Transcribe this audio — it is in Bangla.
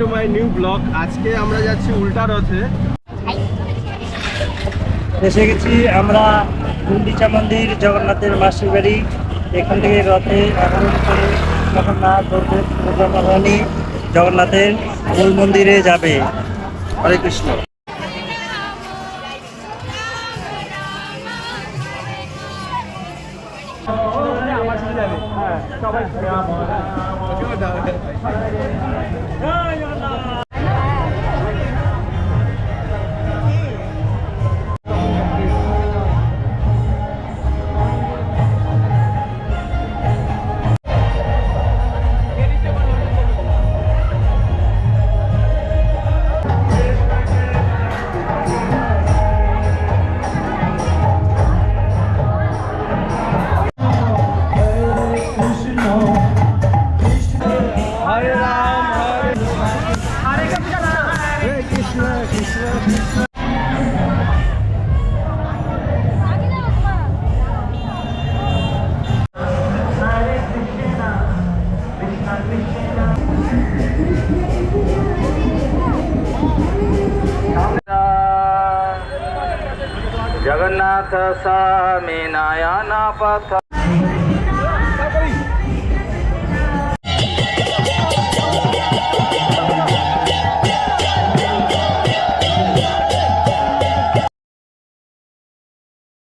টু মাই নিউ ব্লগ আজকে আমরা যাচ্ছি উল্টা রথে। এসে গেছি আমরা গুন্ডিচা মন্দির জগন্নাথের মাসির বাড়ি। এখান থেকে রথে করে জগন্নাথ বলদেব জগন্নাথের মূল মন্দিরে যাবে। হরে কৃষ্ণ। হরে Jagannath Sami Nayana Patha